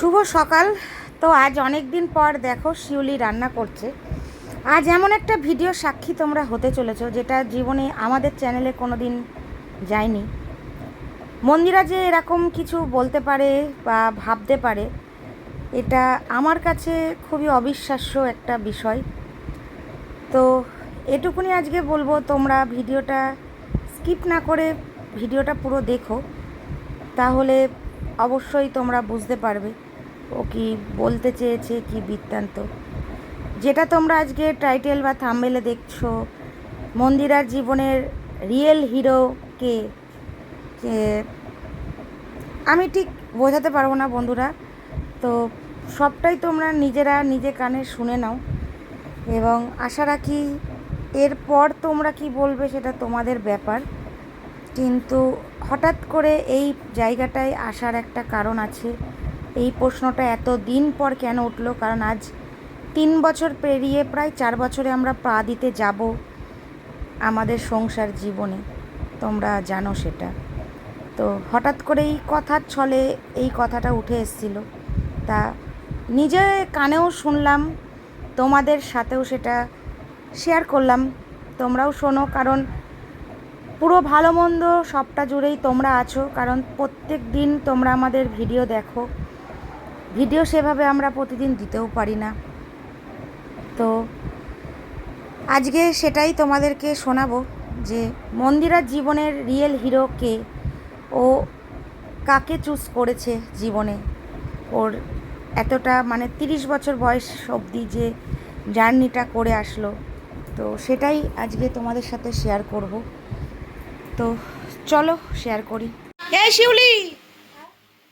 শুভ সকাল। তো আজ অনেক দিন পর দেখো শিউলি রান্না করছে। আজ এমন একটা ভিডিও সাক্ষী তোমরা হতে চলেছো, যেটা জীবনে আমাদের চ্যানেলে কোনো দিন যায়নি। মন্দিরা যে এরকম কিছু বলতে পারে বা ভাবতে পারে, এটা আমার কাছে খুবই অবিশ্বাস্য একটা বিষয়। তো এটুকুনি আজকে বলব, তোমরা ভিডিওটা স্কিপ না করে ভিডিওটা পুরো দেখো। তাহলে অবশ্যই তোমরা বুঝতে পারবে। ও কি বলতে চেয়েছে কি বৃত্তান্ত? যেটা তোমরা আজকে টাইটেল বা থাম্বেলে দেখছ, মন্দিরার জীবনের রিয়েল হিরো কে আমি ঠিক বোঝাতে পারব না বন্ধুরা। তো সবটাই তোমরা নিজেরা নিজে কানে শুনে নাও এবং আশা রাখি এরপর তোমরা কি বলবে সেটা তোমাদের ব্যাপার। কিন্তু হঠাৎ করে এই জায়গাটায় আসার একটা কারণ আছে। এই প্রশ্নটা এত দিন পর কেন উঠল? কারণ আজ তিন বছর পেরিয়ে প্রায় চার বছরে আমরা পা দিতে যাব আমাদের সংসার জীবনে। তোমরা জানো সেটা। তো হঠাৎ করে এই কথার ছলে এই কথাটা উঠে এসেছিল। তা নিজে কানেও শুনলাম, তোমাদের সাথেও সেটা শেয়ার করলাম। তোমরাও শোনো, কারণ পুরো ভালো মন্দ সবটা জুড়েই তোমরা আছো। কারণ প্রত্যেক দিন তোমরা আমাদের ভিডিও দেখো। ভিডিও সেভাবে আমরা প্রতিদিন দিতেও পারি না। তো আজকে সেটাই তোমাদেরকে শোনাবো যে মন্দিরার জীবনের রিয়েল হিরো কে ও কাকে চুজ করেছে জীবনে? ওর এতটা মানে তিরিশ বছর বয়স অবধি যে জার্নিটা করে আসলো। তো সেটাই আজকে তোমাদের সাথে শেয়ার করব। তো চলো শেয়ার করি। এই শিউলি!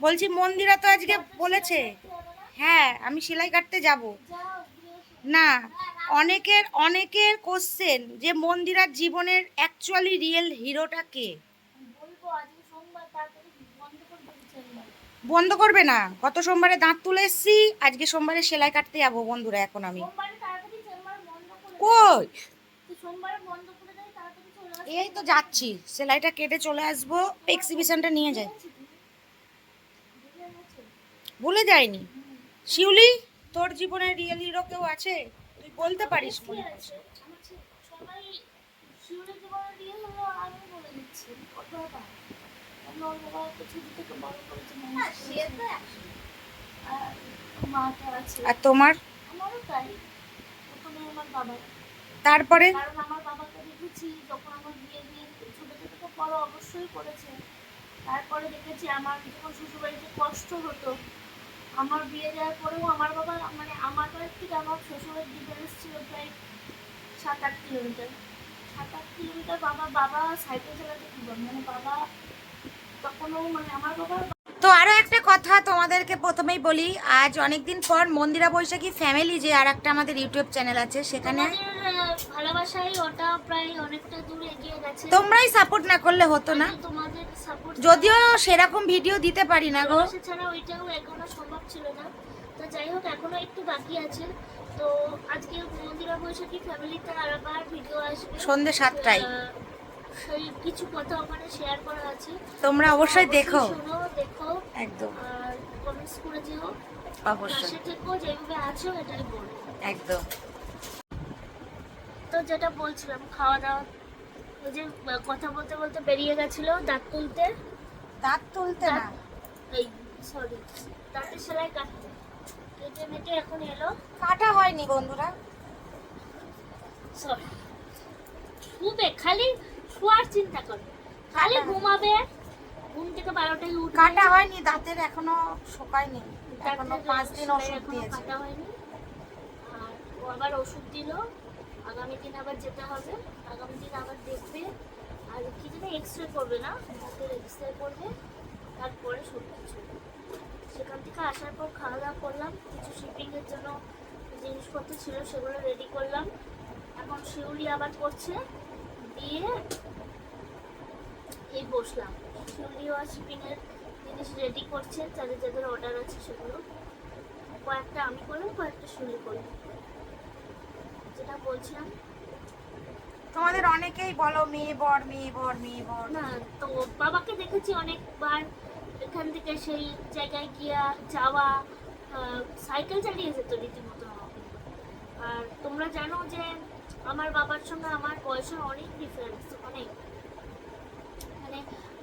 বলছি, মন্দিরা তো আজকে বলেছে। হ্যাঁ আমি সেলাই কাটতে যাব। না, অনেকের অনেকের কোশ্চেন যে মন্দিরার জীবনের অ্যাকচুয়ালি রিয়েল হিরোটা কে? বন্ধ করবে না। গত সোমবারে দাঁত তুলে এসছি, আজকে সোমবারে সেলাই কাটতে যাব বন্ধুরা এখন আমি। কই? এই তো যাচ্ছি, সেলাইটা কেটে চলে আসব এক্সিবিশনটা নিয়ে যাই। ভুলে যাইনি শিউলি তোর জীবনের রিয়েল হিরো কেউ আছে? তুই বলতে পারিস মনে জীবনে করেছি। আর আছে। আর তোমার? আমারও তাই। প্রথমে আমার বাবা। তারপরে? কারণ আমার বাবাকে দেখেছি যখন আমার বিয়ে দিয়ে ছোট থেকে তো বড় অবশ্যই করেছে। তারপরে দেখেছি আমার যখন শ্বশুরবাড়িতে কষ্ট হতো আমার বিয়ে দেওয়ার পরেও আমার বাবা মানে আমার বাড়ির থেকে আমার শ্বশুরের ডিফারেন্স ছিল প্রায় সাত আট কিলোমিটার সাত আট কিলোমিটার বাবা বাবা সাইকেল চালাতে কি মানে বাবা তখনও মানে আমার বাবা তো আরও একটা কথা তোমাদেরকে প্রথমেই বলি আজ অনেকদিন পর মন্দিরা বৈশাখী ফ্যামিলি যে আর একটা আমাদের ইউটিউব চ্যানেল আছে সেখানে ভালোবাসায় ওটা প্রায় অনেকটা দূর এগিয়ে গেছে। তোমরাই সাপোর্ট না করলে হতো না। তোমাদের সাপোর্ট যদিও সেরকম ভিডিও দিতে পারি না গো। ছাড়া ওইটাও এখনও সম্ভব ছিল না। তো যাই হোক এখনও একটু বাকি আছে। তো আজকে মন্দিরা বৈশাখী ফ্যামিলিতে আবার ভিডিও আসবে। সন্ধে সাতটায়। সেই কিছু কথা ওখানে শেয়ার করা আছে। তোমরা অবশ্যই দেখো। দেখো। একদম। আর কমেন্টস করে যেও। অবশ্যই। থেকো যেভাবে আছো এটাই বলব। একদম। তো যেটা বলছিলাম খাওয়া দাওয়া ওই যে কথা বলতে বলতে বেরিয়ে গেছিল দাঁত তুলতে। দাঁত তুলতে না? এই সরি দাঁতের সেলাই কাটতে। কেটে মেটে এখন এলো। কাটা হয়নি বন্ধুরা। সরি শুবে খালি শোয়ার চিন্তা করে। খালি ঘুমাবে ঘুম থেকে বারোটায় উঠবে। কাটা হয়নি দাঁতের এখনও শোকায়নি। এখনও পাঁচ দিন ওষুধ দিয়েছে। কাটা হয়নি। আর আবার ওষুধ দিল। আগামী দিন আবার যেতে হবে। আগামী দিন আবার দেখবে। আর কি যেন এক্স রে করবে না? দাঁতের এক্স রে করবে। তারপরে সব কিছু। সেখান থেকে আসার পর খাওয়া দাওয়া করলাম। কিছু শিপিংয়ের জন্য জিনিসপত্র ছিল সেগুলো রেডি করলাম। এখন শিউলি আবার করছে। দিয়ে এই বসলাম। শিউলিও আর শিপিংয়ের জিনিস রেডি করছে। যাদের যাদের অর্ডার আছে সেগুলো। কয়েকটা আমি করলাম, কয়েকটা শিউলি করলাম। যেটা বলছিলাম। তোমাদের অনেকেই বলো মেয়ে বর মেয়ে বর মেয়ে বর। না তো বাবাকে দেখেছি অনেকবার। এখান থেকে সেই জায়গায় গিয়া যাওয়া সাইকেল চালিয়ে যেত রীতিমতো আর তোমরা জানো যে আমার বাবার সঙ্গে আমার বয়সের অনেক ডিফারেন্স অনেক। মানে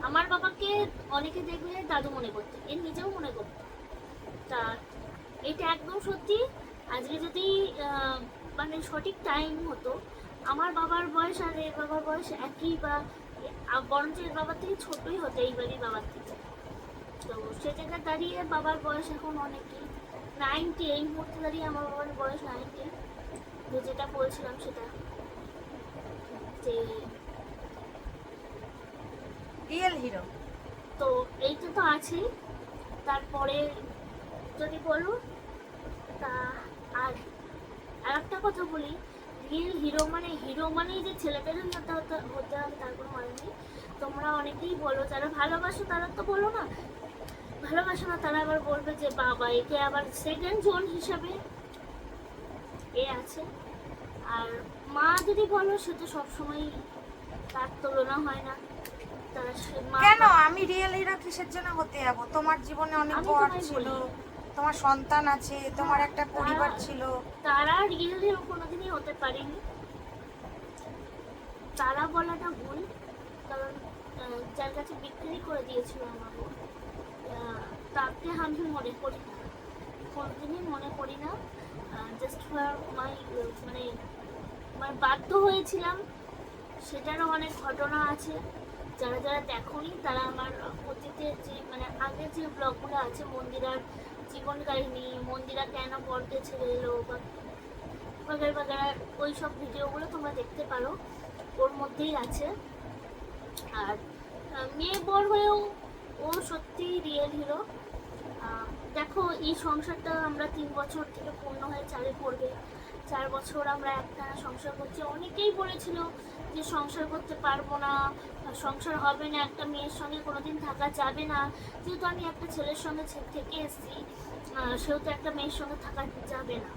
আমার বাবাকে অনেকে দেখলে দাদু মনে করতো এর নিজেও মনে করতো। তা এটা একদম সত্যি। আজকে যদি আহ, মানে সঠিক টাইম হতো আমার বাবার বয়স আর এর বাবার বয়স একই বা বরঞ্চ এর বাবার থেকে ছোটই হতো এইবারই বাবার থেকে। তো সে জায়গায় দাঁড়িয়ে বাবার বয়স এখন অনেকই। নাইনটি এই মুহূর্তে দাঁড়িয়ে আমার বাবার বয়স নাইনটি তো যেটা বলছিলাম সেটা। যে রিয়েল হিরো তো এইটা তো আছেই। তারপরে যদি বলো তা আর আর একটা কথা বলি রিয়েল হিরো মানে হিরো মানেই যে ছেলেটারই হতে হতে হতে হবে তার কোনো মানে নেই। তোমরা অনেকেই বলো যারা ভালোবাসো তারা তো বলো না। ভালোবাসো না তারা আবার বলবে যে বাবা একে আবার সেকেন্ড জোন হিসাবে এ আছে। আর মা যদি বলো সে তো সবসময় তার তুলনা হয় না। কেন? আমি রিয়েল হিরো কিসের জন্য হতে যাব? তোমার জীবনে অনেক তোমায় ছিল। তোমার সন্তান আছে তোমার একটা পরিবার ছিল। তারা রিয়েল কোনোদিনই হতে পারেনি। তারা বলাটা ভুল কারণ যার কাছে বিক্রি করে দিয়েছিল আমার তাকে আমি মনে করি না। কোনোদিনই মনে করি না জাস্ট ফর মাই মানে মানে বাধ্য হয়েছিলাম। সেটারও অনেক ঘটনা আছে। যারা যারা দেখোনি তারা আমার অতীতের যে মানে আগের যে ব্লগগুলো আছে মন্দিরার জীবন কাহিনী মন্দিরা কেন পর্দে ছেড়ে এলো বা বাগার বাগার ওই সব ভিডিওগুলো তোমরা দেখতে পারো, ওর মধ্যেই আছে। আর মেয়ে বর হয়েও ও সত্যি রিয়েল হিরো দেখো এই সংসারটা আমরা তিন বছর থেকে পূর্ণ হয়ে চালে পড়বে। চার বছর আমরা একটানা সংসার করছি। অনেকেই বলেছিল যে সংসার করতে পারব না সংসার হবে না, একটা মেয়ের সঙ্গে কোনোদিন থাকা যাবে না। যেহেতু আমি একটা ছেলের সঙ্গে থেকে এসেছি সেহেতু একটা মেয়ের সঙ্গে থাকা যাবে না।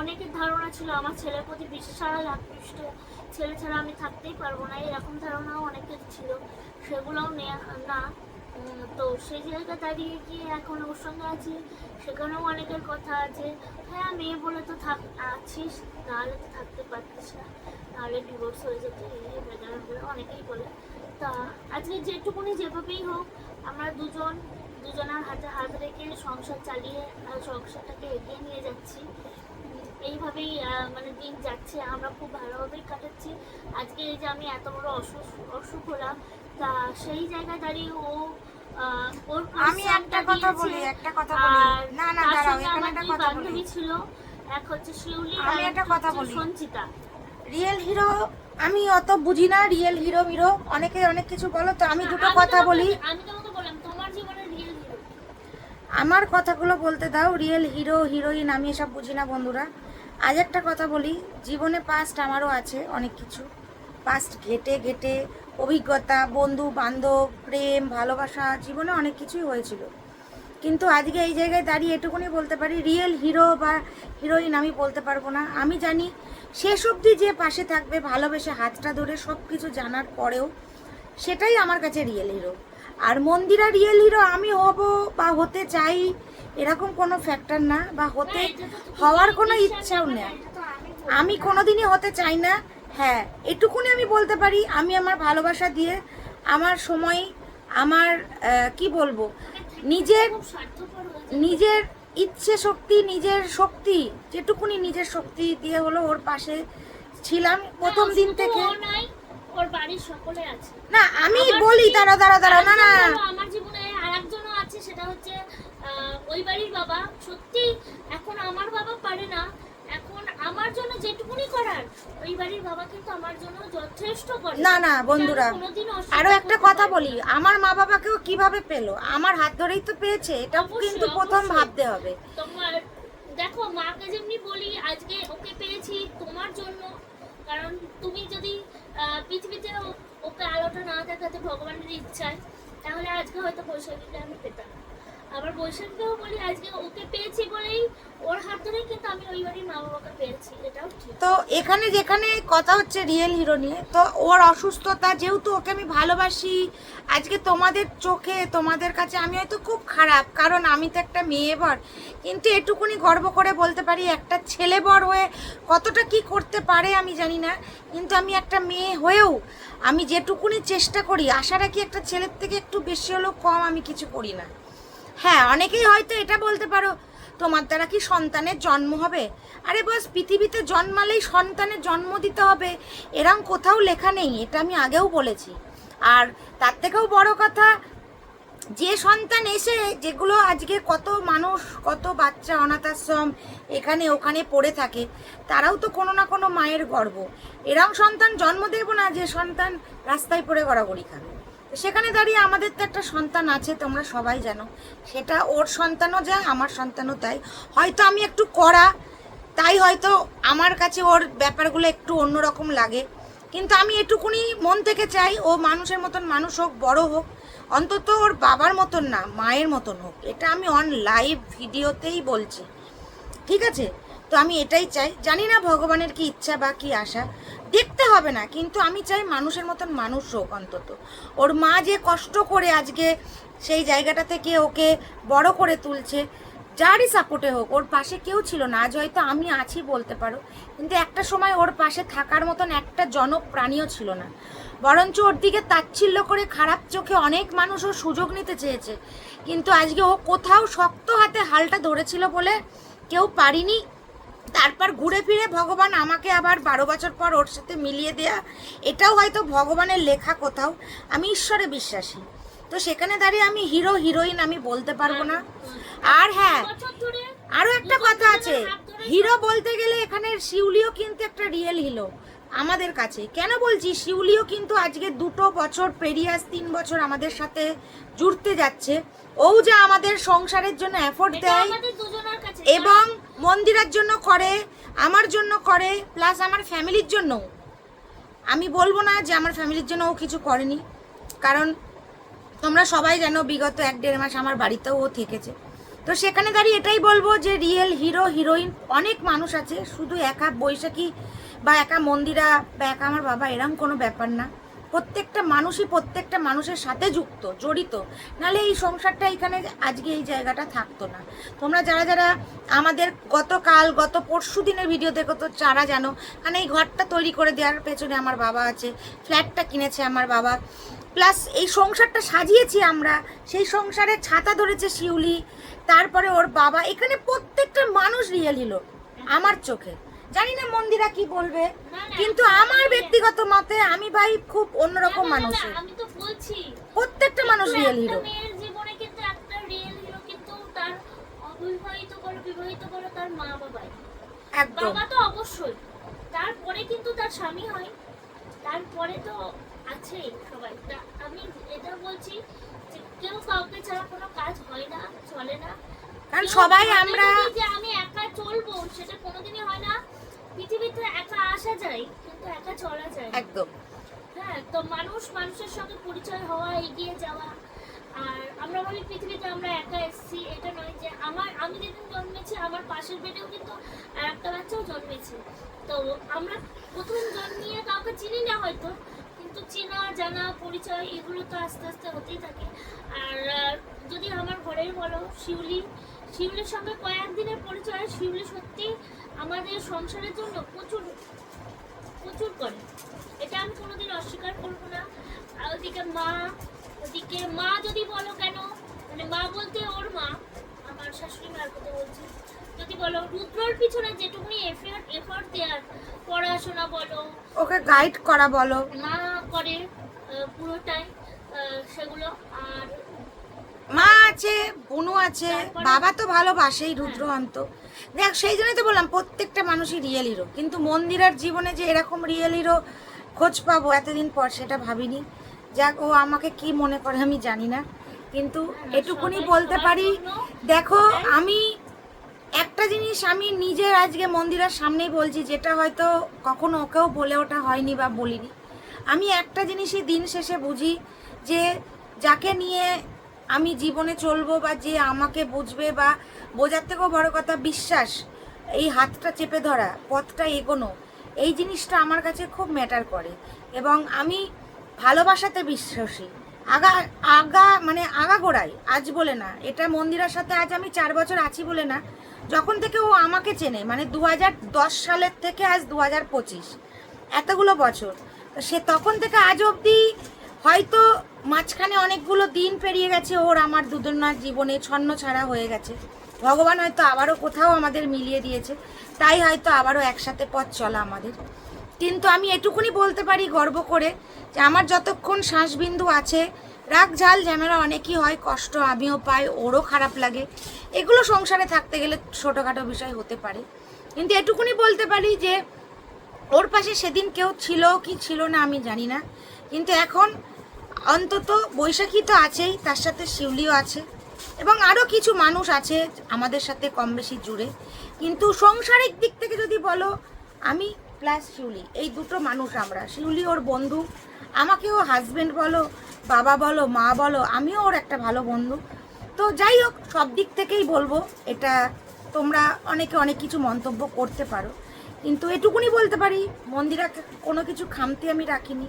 অনেকের ধারণা ছিল আমার ছেলের প্রতি বিশাল আকৃষ্ট। ছেলে ছাড়া আমি থাকতেই পারব না, এরকম ধারণাও অনেকের ছিল। সেগুলোও না। তো সেই জায়গায় দাঁড়িয়ে গিয়ে এখন ওর সঙ্গে আছি, সেখানেও অনেকের কথা আছে। হ্যাঁ মেয়ে বলে তো থাক, আছিস, নাহলে তো থাকতে পারতিস না। নাহলে ডিভোর্স হয়ে যেত বলে অনেকেই বলে। তা আজকে যেটুকুনি যেভাবেই হোক, আমরা দুজন, দুজনের হাতে হাত রেখে সংসার চালিয়ে সংসারটাকে এগিয়ে নিয়ে যাচ্ছি। এইভাবেই মানে দিন যাচ্ছে, আমরা খুব ভালোভাবেই কাটাচ্ছি। আজকে এই যে আমি এত বড় অসুখ অসুখ হলাম তা সেই জায়গায় দাঁড়িয়ে ও আমি একটা কথা বলি একটা কথা বলি। না না দাঁড়াও এখানে একটা কথা বলি। ছিল। এক হচ্ছে শিউলি আমি একটা কথা বলি। সঞ্চিতা। রিয়েল হিরো আমি অত বুঝি না রিয়েল হিরো মিরো। অনেকে অনেক কিছু বলো তো আমি দুটো কথা বলি। আমি তোমাকে বললাম তোমার জীবনের রিয়েল হিরো। আমার কথাগুলো বলতে দাও রিয়েল হিরো হিরোইন আমি এসব বুঝি না বন্ধুরা। আজ একটা কথা বলি জীবনে পাস্ট আমারও আছে অনেক কিছু। পাস্ট ঘেটে ঘেটে অভিজ্ঞতা বন্ধু বান্ধব প্রেম ভালোবাসা জীবনে অনেক কিছুই হয়েছিল। কিন্তু আজকে এই জায়গায় দাঁড়িয়ে এটুকুনি বলতে পারি রিয়েল হিরো বা হিরোইন আমি বলতে পারব না। আমি জানি শেষ অবধি যে পাশে থাকবে ভালোবেসে হাতটা ধরে সব কিছু জানার পরেও সেটাই আমার কাছে রিয়েল হিরো আর মন্দিরা রিয়েল হিরো আমি হব বা হতে চাই এরকম কোনো ফ্যাক্টর না বা হতে তুমি হওয়ার কোনো ইচ্ছাও না, নেই। আমি কোনোদিনই হতে চাই না হ্যাঁ এটুকুনি আমি বলতে পারি আমি আমার ভালোবাসা দিয়ে আমার সময় আমার কি বলব নিজের নিজের ইচ্ছে শক্তি নিজের শক্তি যেটুকুনি নিজের শক্তি দিয়ে হলো ওর পাশে ছিলাম প্রথম দিন থেকে। ওর বাড়ির সকলে আছে। না আমি বলি দাঁড়া দাঁড়া দাঁড়া না না। আমার জীবনে আরেকজনও আছে সেটা হচ্ছে ওই বাড়ির বাবা। সত্যি এখন আমার বাবা পারে না এখন আমার জন্য যেটুকুনি করার ওই বাড়ির বাবা কিন্তু আমার জন্য যথেষ্ট করে না না বন্ধুরা এটা আরও একটা কথা বলি আমার মা বাবাকেও কীভাবে পেল? আমার হাত ধরেই তো পেয়েছে এটাও কিন্তু প্রথম ভাবতে হবে। তোমার দেখো মাকে যেমনি বলি আজকে ওকে পেয়েছি তোমার জন্য কারণ তুমি যদি পৃথিবীতে ওকে আলোটা না দেখাতে ভগবানের ইচ্ছায় তাহলে আজকে হয়তো বৈশাখীকে আমি পেতাম আবার বৈশাখকেও বলি আজকে ওকে পেয়েছি বলেই তো এখানে যেখানে কথা হচ্ছে রিয়েল হিরো নিয়ে, তো ওর অসুস্থতা যেহেতু ওকে আমি ভালোবাসি, আজকে তোমাদের চোখে, তোমাদের কাছে আমি হয়তো খুব খারাপ, কারণ আমি তো একটা মেয়ে বর। কিন্তু এটুকুনি গর্ব করে বলতে পারি, একটা ছেলে বর হয়ে কতটা কি করতে পারে আমি জানি না, কিন্তু আমি একটা মেয়ে হয়েও আমি যেটুকুনি চেষ্টা করি, আশা রাখি একটা ছেলের থেকে একটু বেশি হলেও কম আমি কিছু করি না। হ্যাঁ অনেকেই হয়তো এটা বলতে পারো তোমার দ্বারা কি সন্তানের জন্ম হবে? আরে বস, পৃথিবীতে জন্মালেই সন্তানের জন্ম দিতে হবে। এরম কোথাও লেখা নেই, এটা আমি আগেও বলেছি। আর তার থেকেও বড় কথা, যে সন্তান এসে, যেগুলো আজকে কত মানুষ, কত বাচ্চা অনাথ আশ্রম এখানে ওখানে পড়ে থাকে, তারাও তো কোনো না কোনো মায়ের গর্ব। এরম সন্তান জন্ম দেব না যে সন্তান রাস্তায় পড়ে গড়াগড়ি খাবে। সেখানে দাঁড়িয়ে আমাদের তো একটা সন্তান আছে, তোমরা সবাই জানো। সেটা ওর সন্তানও যায়, আমার সন্তানও তাই। হয়তো আমি একটু করা তাই হয়তো আমার কাছে ওর ব্যাপারগুলো একটু অন্যরকম লাগে। কিন্তু আমি এটুকুনি মন থেকে চাই, ও মানুষের মতন মানুষ হোক, বড় হোক, অন্তত ওর বাবার মতন না, মায়ের মতন হোক। এটা আমি অন লাইভ ভিডিওতেই বলছি। ঠিক আছে? তো আমি এটাই চাই। জানি না ভগবানের কি ইচ্ছা বা কি আশা। দেখতে হবে না, কিন্তু আমি চাই মানুষের মতন মানুষ হোক অন্তত। ওর মা যে কষ্ট করে আজকে সেই জায়গাটা থেকে ওকে বড় করে তুলছে, যারই সাপোর্টে হোক, ওর পাশে কেউ ছিল না। আজ হয়তো আমি আছি বলতে পারো, কিন্তু একটা সময় ওর পাশে থাকার মতন একটা জনপ্রাণীও ছিল না। বরঞ্চ ওর দিকে তাচ্ছিল্য করে খারাপ চোখে অনেক মানুষ ওর সুযোগ নিতে চেয়েছে। কিন্তু আজকে ও কোথাও শক্ত হাতে হালটা ধরেছিল বলে কেউ পারিনি। তারপর ঘুরে ফিরে ভগবান আমাকে আবার বারো বছর পর ওর সাথে মিলিয়ে দেয়া। এটাও হয়তো ভগবানের লেখা কোথাও। আমি ঈশ্বরে বিশ্বাসী। তো সেখানে দাঁড়িয়ে আমি হিরো হিরোইন আমি বলতে পারব না। আর হ্যাঁ আরও একটা কথা আছে। হিরো বলতে গেলে এখানে শিউলিও কিন্তু একটা রিয়েল হিরো আমাদের কাছে। কেন বলছি? শিউলিও কিন্তু আজকে দুটো বছর পেরিয়াস তিন বছর আমাদের সাথে জুড়তে যাচ্ছে। ও যে আমাদের সংসারের জন্য এফোর্ট দেয় এবং মন্দিরের জন্য করে, আমার জন্য করে প্লাস আমার ফ্যামিলির জন্য আমি বলব না যে আমার ফ্যামিলির জন্য ও কিছু করেনি। কারণ তোমরা সবাই জানো, বিগত এক দেড় মাস আমার বাড়িতেও ও থেকেছে। তো সেখানে দাঁড়িয়ে এটাই বলব যে রিয়েল হিরো হিরোইন অনেক মানুষ আছে। শুধু একা বৈশাখী বা একা মন্দিরা বা একা আমার বাবা, এরম কোনো ব্যাপার না। প্রত্যেকটা মানুষই প্রত্যেকটা মানুষের সাথে যুক্ত, জড়িত। নাহলে এই সংসারটা এখানে আজকে এই জায়গাটা থাকতো না। তোমরা যারা যারা আমাদের গতকাল, গত পরশু দিনের ভিডিও দেখো তো যারা জানো কারণ এই ঘরটা তৈরি করে দেওয়ার পেছনে আমার বাবা আছে ফ্ল্যাটটা কিনেছে আমার বাবা। প্লাস এই সংসারটা সাজিয়েছি আমরা, সেই সংসারে ছাতা ধরেছে শিউলি, তারপরে ওর বাবা, এখানে প্রত্যেকটা মানুষ রিয়েল হিলো, আমার চোখে। জানি না মন্দিরা কি বলবে কিন্তু আমার ব্যক্তিগত মতে আমি ভাই খুব অন্যরকম মানুষ আমি তো বলছি। প্রত্যেকটা মানুষ রিয়েল হিরো জীবনে কিন্তু একটা রিয়েল হিরো কিন্তু তার অবিবাহিত করো বিবাহিত করো তার মা বাবাই। একদম। বাবা তো অবশ্যই। তারপরে কিন্তু তার স্বামী হয়। তারপরে তো আছেই সবাই। আমি এটা বলছি যে কেউ কাউকে ছাড়া কোনো কাজ হয় না চলে না। কারণ সবাই আমরা যে আমি একা চলবো সেটা কোনোদিনই হয় না। পৃথিবীতে একা আসা যায় কিন্তু একা চলা যায় একদম। হ্যাঁ তো মানুষ মানুষের সঙ্গে পরিচয় হওয়া এগিয়ে যাওয়া আর আমরা ভাবি পৃথিবীতে আমরা একা এসেছি এটা নয় যে আমার আমি যেদিন জন্মেছি আমার পাশের বেডেও কিন্তু আর একটা বাচ্চাও জন্মেছে। তো আমরা প্রথম জন্মিয়ে কাউকে চিনি না হয়তো কিন্তু চেনা জানা পরিচয় এগুলো তো আস্তে আস্তে হতেই থাকে। আর যদি আমার ঘরের বলো শিউলি শিউলির সঙ্গে কয়েকদিনের পরিচয় শিউলি সত্যি আমাদের সংসারের জন্য প্রচুর প্রচুর করে। এটা আমি কোনোদিন অস্বীকার করব না। আর ওদিকে মা ওদিকে মা যদি বলো কেন মানে মা বলতে ওর মা আমার শাশুড়ি মার কথা বলছি যদি বলো রুদ্রর পিছনে যেটুকুনি এফার্ট এফার্ট দেওয়ার পড়াশোনা বলো ওকে গাইড করা বলো। মা করে পুরোটাই সেগুলো আর মা আছে বুনু আছে বাবা তো ভালোবাসেই রুদ্র অন্ত দেখ, সেই জন্যই তো বললাম, প্রত্যেকটা মানুষই রিয়েল হিরো কিন্তু মন্দিরার জীবনে যে এরকম রিয়েল হিরো খোঁজ পাবো এতদিন পর, সেটা ভাবিনি। যাক, ও আমাকে কি মনে করে আমি জানি না। কিন্তু এটুকুনি বলতে পারি, দেখো, আমি একটা জিনিস আমি নিজের আজকে মন্দিরের সামনেই বলছি, যেটা হয়তো কখনো ওকেও বলে ওঠা হয়নি বা বলিনি। আমি একটা জিনিসই দিন শেষে বুঝি যে, যাকে নিয়ে আমি জীবনে চলবো বা যে আমাকে বুঝবে বা বোঝার থেকেও বড় কথা বিশ্বাস, এই হাতটা চেপে ধরা, পথটা এগোনো, এই জিনিসটা আমার কাছে খুব ম্যাটার করে। এবং আমি ভালোবাসাতে বিশ্বাসী। আগা আগা মানে আগা গোড়াই আজ বলে না, এটা মন্দিরার সাথে আজ আমি চার বছর আছি বলে না। যখন থেকে ও আমাকে চেনে মানে দু সালের থেকে আজ দু হাজার পঁচিশ, এতগুলো বছর সে তখন থেকে আজ অবধি হয়তো মাঝখানে অনেকগুলো দিন পেরিয়ে গেছে, ওর আমার দুজনার জীবনে ছন্ন ছাড়া হয়ে গেছে। ভগবান হয়তো আবারও কোথাও আমাদের মিলিয়ে দিয়েছে, তাই হয়তো আবারও একসাথে পথ চলা আমাদের। কিন্তু আমি এটুকুনি বলতে পারি গর্ব করে যে আমার যতক্ষণ শ্বাসবিন্দু আছে, রাগ ঝাল ঝামেলা অনেকই হয়, কষ্ট আমিও পাই, ওরও খারাপ লাগে, এগুলো সংসারে থাকতে গেলে ছোটোখাটো বিষয় হতে পারে। কিন্তু এটুকুনি বলতে পারি যে ওর পাশে সেদিন কেউ ছিল কি ছিল না আমি জানি না। কিন্তু এখন অন্তত বৈশাখী তো আছেই, তার সাথে শিউলিও আছে। এবং আরও কিছু মানুষ আছে আমাদের সাথে কম বেশি জুড়ে। কিন্তু সংসারিক দিক থেকে যদি বলো, আমি প্লাস শিউলি। এই দুটো মানুষ আমরা। শিউলি ওর বন্ধু আমাকেও হাজবেন্ড বলো, বাবা বলো, মা বলো, আমিও ওর একটা ভালো বন্ধু। তো যাই হোক, সব দিক থেকেই বলব, এটা তোমরা অনেকে অনেক কিছু মন্তব্য করতে পারো। কিন্তু এটুকুনি বলতে পারি মন্দিরা কোনো কিছু খামতি আমি রাখিনি।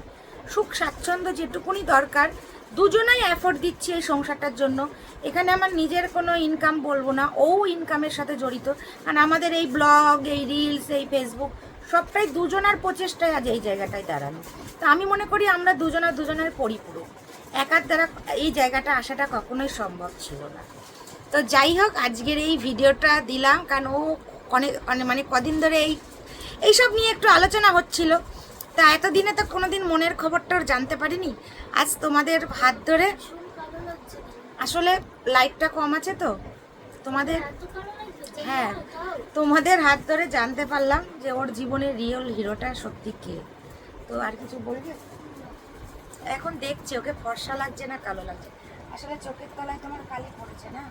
সুখ, স্বাচ্ছন্দ্য যেটুকুনি দরকার দুজনাই এফোর্ট দিচ্ছে এই সংসারটার জন্য। এখানে আমার নিজের কোনো ইনকাম বলব না, ও ইনকামের সাথে জড়িত। কারণ আমাদের এই ব্লগ এই রিলস এই ফেসবুক সবটাই দুজনার প্রচেষ্টায় আজ এই জায়গাটায় দাঁড়ানো। তো আমি মনে করি আমরা দুজনা দুজনের পরিপূরক। একার দ্বারা এই জায়গাটা আসাটা কখনোই সম্ভব ছিল না। তো যাই হোক, আজকের এই ভিডিওটা দিলাম, কারণ ও অনেক অনেক- মানে কদিন ধরে এই, এইসব নিয়ে একটু আলোচনা হচ্ছিল। তা এতদিনে তো কোনোদিন মনের খবরটা জানতে পারিনি। আজ তোমাদের হাত ধরে আসলে লাইটটা কম আছে তো? তোমাদের হ্যাঁ। তোমাদের হাত ধরে জানতে পারলাম যে ওর জীবনের রিয়েল হিরোটা সত্যি কে। তো আর কিছু বলবে? এখন দেখছি, ওকে ফর্সা লাগছে না কালো লাগছে। আসলে চোখের তলায় তোমার কালি পড়েছে না?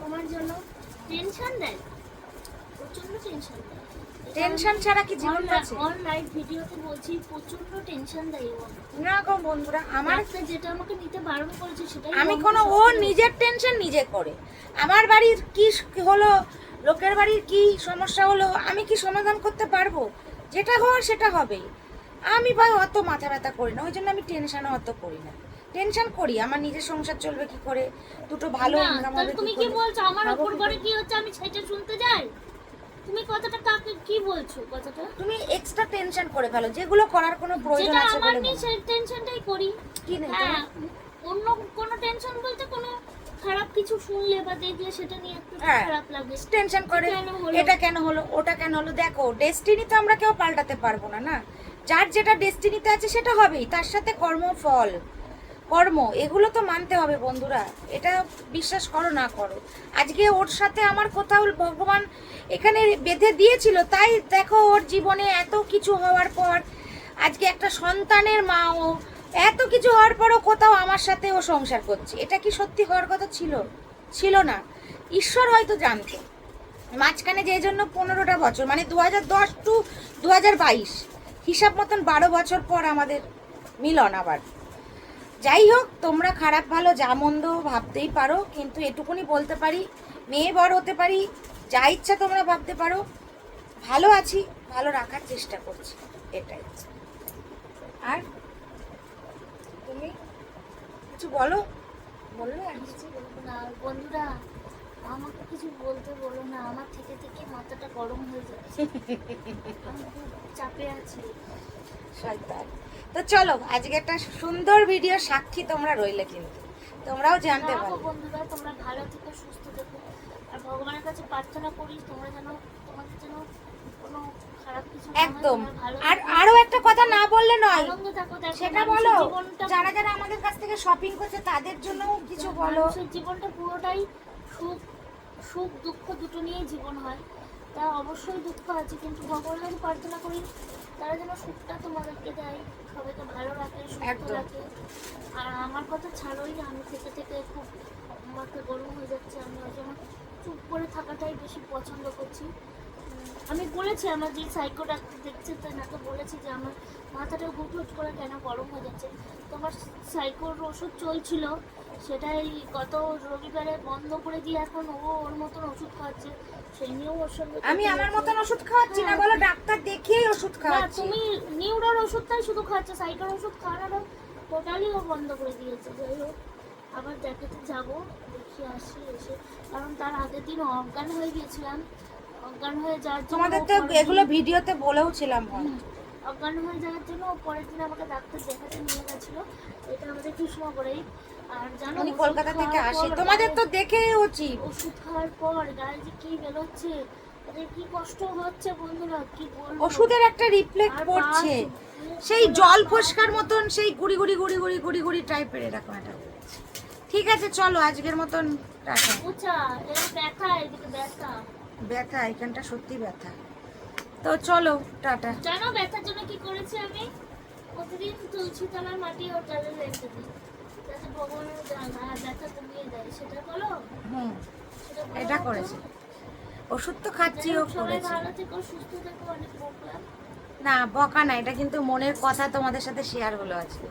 তোমার জন্য টেনশন দেয়। প্রচণ্ড টেনশন টেনশন ছাড়া কি জীবন আছে অন লাইভ ভিডিওতে বলছি প্রচণ্ড টেনশন দেয় না গো বন্ধুরা আমার যেটা আমাকে নিতে বারণ করেছে সেটাই আমি কোনো ও নিজের টেনশন নিজে করে। আমার বাড়ির কি হলো? লোকের বাড়ির কি সমস্যা হলো? আমি কি সমাধান করতে পারব? যেটা হওয়ার সেটা হবেই আমি ভাই অত মাথা ব্যথা করি না ওই জন্য আমি টেনশনও অত করি না। টেনশন করি আমার নিজের সংসার চলবে কি করে? দুটো ভালো ইনকাম হবে তুমি কি বলছো আমার করে করে? কি হচ্ছে আমি সেটা শুনতে যাই? তুমি কথাটা কাকে কি বলছো কথাটা? তুমি এক্সট্রা টেনশন করে ফেলো যেগুলো করার কোনো প্রয়োজন আছে বলে হয়। সেই টেনশনটাই করি। কি নেই হ্যাঁ অন্য কোনো টেনশন বলতে কোনো খারাপ কিছু শুনলে বা দেখলে সেটা নিয়ে একটু হ্যাঁ। খারাপ লাগে। টেনশন করে এটা কেন হলো ওটা কেন হলো? দেখো ডেস্টিনি তো আমরা কেউ পাল্টাতে পারব না না? যার যেটা ডেস্টিনিতে আছে সেটা হবেই তার সাথে কর্মফল। কর্ম, এগুলো তো মানতে হবে বন্ধুরা। এটা বিশ্বাস করো না করো। আজকে ওর সাথে আমার কোথাও ভগবান এখানে বেঁধে দিয়েছিল, তাই দেখো ওর জীবনে এত কিছু হওয়ার পর, আজকে একটা সন্তানের মা ও এত কিছু হওয়ার পরও কোথাও আমার সাথে ও সংসার করছে। এটা কি সত্যি হওয়ার কথা ছিল? ছিল না। ঈশ্বর হয়তো জানতো। মাঝখানে যে জন্য পনেরোটা বছর মানে দু হাজার দশ টু দু হাজার বাইশ, হিসাব মতন বারো বছর পর আমাদের মিলন আবার। যাই হোক তোমরা খারাপ ভালো যা মন্দ ভাবতেই পারো কিন্তু এটুকুনি বলতে পারি মেয়ে বড় হতে পারি যা ইচ্ছা তোমরা ভাবতে পারো ভালো আছি ভালো রাখার চেষ্টা করছি এটাই। আর তুমি কিছু বলো? বলবে আর কিছু? বলব না বন্ধুরা আমাকে কিছু বলতে বলো না আমার থেকে থেকে মাথাটা গরম হয়ে যাচ্ছে। চাপে আছি। শয়তান। তো চলো আজকে একটা সুন্দর ভিডিও সাক্ষী তোমরা রইলে কিন্তু। তোমরাও জানতে রাখো পারো বন্ধুরা তোমরা ভালো থেকো সুস্থ থেকো। আর ভগবানের কাছে প্রার্থনা করি তোমরা যেন তোমাদের যেন কোনো হয়, একদম। আর। আরও একটা কথা না বললে নয়। সেটা বলো যারা যারা আমাদের কাছ থেকে শপিং করছে তাদের জন্য কিছু বলো। জীবনটা পুরোটাই সুখ সুখ দুঃখ দুটো নিয়েই জীবন হয়। তা অবশ্যই দুঃখ আছে কিন্তু ভগবানের প্রার্থনা করি তারা যেন সুখটা তোমাদেরকে দেয়। সবাইকে ভালো রাখে সুস্থ। রাখে। আর আমার কথা ছাড়োই আমি থেকে থেকে খুব মাথা গরম হয়ে যাচ্ছে আমি ওই জন্য চুপ করে থাকাটাই বেশি পছন্দ করছি। আমি বলেছি আমার যে সাইকো ডাক্তার দেখছে তাকে বলেছি যে আমার মাথাটা হুট হুট করে কেন গরম হয়ে যাচ্ছে। তোমার সাইকোর ওষুধ চলছিল সেটাই গত রবিবারে বন্ধ করে দিয়ে এখন ও ওর মতন ওষুধ খাচ্ছে। সঙ্গে আমি আমার মতন ওষুধ খাওয়াচ্ছি না বলো ডাক্তার দেখিয়েই ওষুধ খাওয়াচ্ছি। তুমি নিউরোর ওষুধটাই শুধু খাচ্ছে সাইকোর ওষুধ খাওয়ানো টোটালি ও বন্ধ করে দিয়েছে। যাই হোক আবার দেখাতে যাব দেখি আসি এসে। কারণ তার আগের দিন অজ্ঞান হয়ে গিয়েছিলাম। অজ্ঞান হয়ে যাওয়ার তোমাদের তো এগুলো ভিডিওতে বলেও ছিলাম। অজ্ঞান হয়ে যাওয়ার জন্য পরের দিন আমাকে ডাক্তার দেখাতে নিয়ে গেছিল। এটা আমাদের জানো উনি কলকাতা থেকে আসে। তোমাদের তো দেখেই উচিত। ওষুধ খাওয়ার পর গায়ে যে কি বেরোচ্ছে কি কষ্ট হচ্ছে বন্ধুরা কি ওষুধের একটা রিফ্লেক্ট পড়ছে। সেই জল ফোসকার মতন সেই গুড়ি গুড়ি গুড়ি গুড়ি গুড়ি গুড়ি টাইপের এরকম একটা ঠিক আছে চলো আজকের মতন টাটা ব্যথা এদিকে ব্যথা। ব্যথা এখানটা সত্যি ব্যথা। তো চলো টাটা। জানো ব্যথার জন্য কি করেছি আমি? প্রতিদিন তুলসী তলার মাটি ওর জলে রেখে দিই হুম এটা। করেছে। ওষুধ তো খাচ্ছি ও করেছে। না বকা না এটা কিন্তু মনের কথা তোমাদের সাথে শেয়ার হলো আজকে।